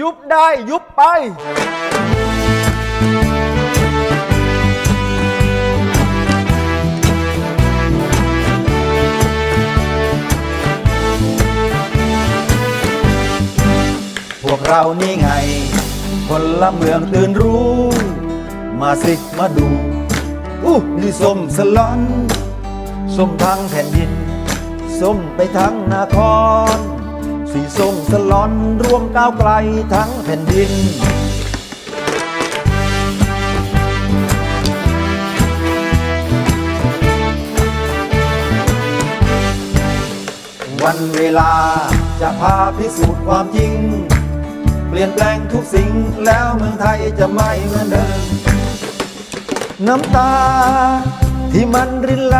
ยุบได้ยุบไป พวกเรานี่ไง คนละเมืองตื่นรู้ มาสิมาดูอู้นี่ส้มสลอน ส้มทั้งแผ่นดิน ส้มไปทั้งนคร สีส้มสลอนร่วมก้าวไกลทั้งแผ่นดิน วันเวลาจะพาพิสูจน์ความจริง เปลี่ยนแปลงทุกสิ่งแล้วเมืองไทยจะไม่เหมือนเดิม น้ำตาที่มันรินไหล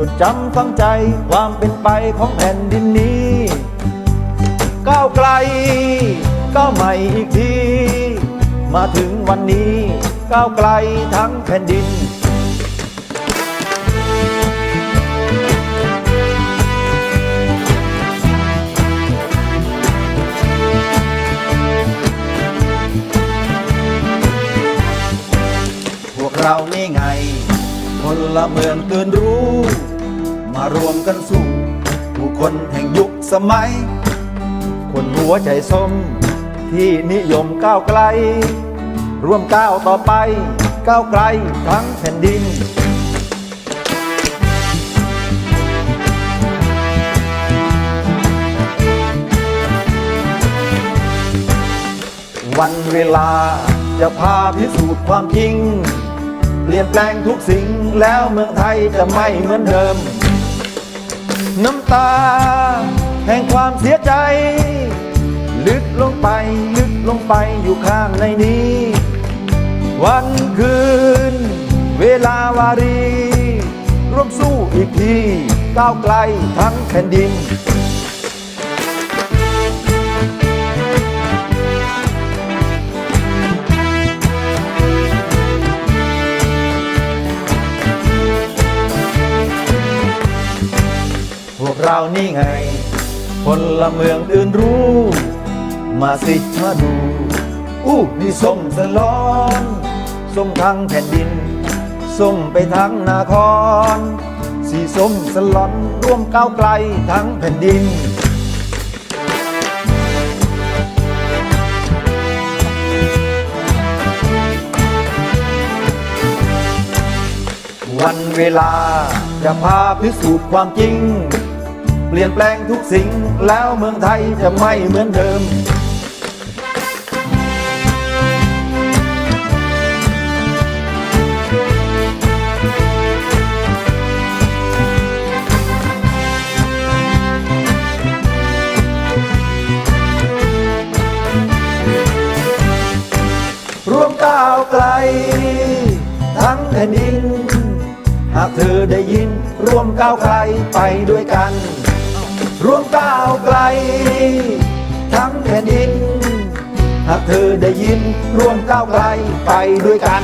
จดจำฝังใจความเป็นไปของแผ่นดินนี้ ก้าวไกลก้าวใหม่อีกที มาถึงวันนี้ก้าวไกลทั้งแผ่นดินพวกเรานี่ไง คนละเมืองตื่นรู้ มารวมกันสู้ผู้คนแห่งยุคสมัย คนหัวใจส้มที่นิยมก้าวไกล ร่วมก้าวต่อไป ก้าวไกลทั้งแผ่นดินวันเวลาจะพาพิสูจน์ความจริง เปลี่ยนแปลงทุกสิ่งแล้วเมืองไทยจะไม่เหมือนเดิม น้ำตา แห่งความเสียใจ ลึกลงไปลึกลงไปอยู่ข้างในนี้ วันคืน เวลาวารี ร่วมสู้อีกทีก้าวไกลทั้งแผ่นดิน เรานี่ไง คนละเมืองตื่นรู้ มาสิมาดู อู้นี่ส้มสลอนส้มทั้งแผ่นดินส้มไปทั้งนาคร สีส้มสลอนร่วมก้าวไกลทั้งแผ่นดินวันเวลาจะพาพิสูจน์ความจริง เปลี่ยนแปลงทุกสิ่งแล้วเมืองไทยจะไม่เหมือนเดิม ร่วมก้าวไกล ทั้งแผ่นดิน หากเธอได้ยินร่วมก้าวไกลไปด้วยกัน ร่วมก้าวไกล ทั้งแผ่นดิน หากเธอได้ยินร่วมก้าวไกลไปด้วยกัน